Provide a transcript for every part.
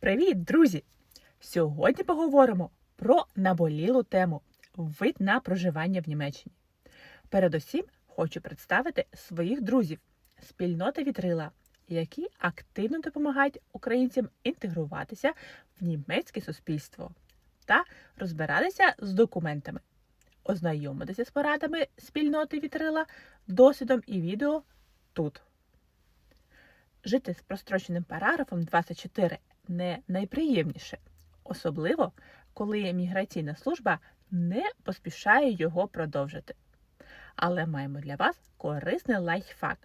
Привіт, друзі! Сьогодні поговоримо про наболілу тему вид на проживання в Німеччині. Передусім хочу представити своїх друзів спільноти вітрила, які активно допомагають українцям інтегруватися в німецьке суспільство та розбиратися з документами, ознайомитися з порадами спільноти вітрила, досвідом і відео тут. Жити з простроченим параграфом 24 не найприємніше, особливо коли міграційна служба не поспішає його продовжити. Але маємо для вас корисний лайфхак.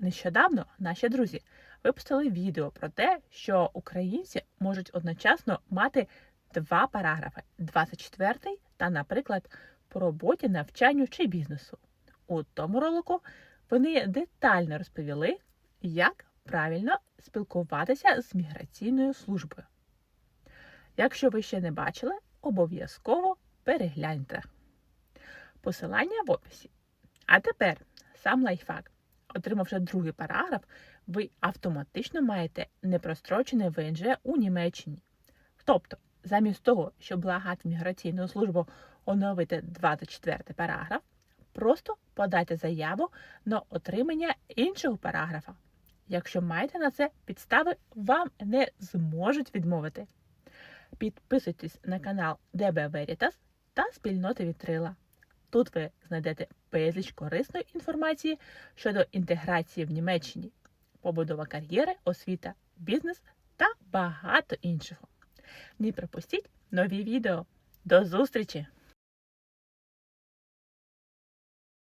Нещодавно наші друзі випустили відео про те, що українці можуть одночасно мати два параграфи 24 та, наприклад, по роботі, навчанню чи бізнесу. У тому ролику вони детально розповіли, як правильно спілкуватися з міграційною службою. Якщо ви ще не бачили, обов'язково перегляньте. Посилання в описі. А тепер сам лайфхак. Отримавши другий параграф, ви автоматично маєте непрострочене ВНЖ у Німеччині. Тобто, замість того, щоб благати міграційну службу оновити 24 параграф, просто подайте заяву на отримання іншого параграфа. Якщо маєте на це підстави, вам не зможуть відмовити. Підписуйтесь на канал DB Veritas та спільноти Вітрила. Тут ви знайдете безліч корисної інформації щодо інтеграції в Німеччині, побудова кар'єри, освіта, бізнес та багато іншого. Не пропустіть нові відео. До зустрічі!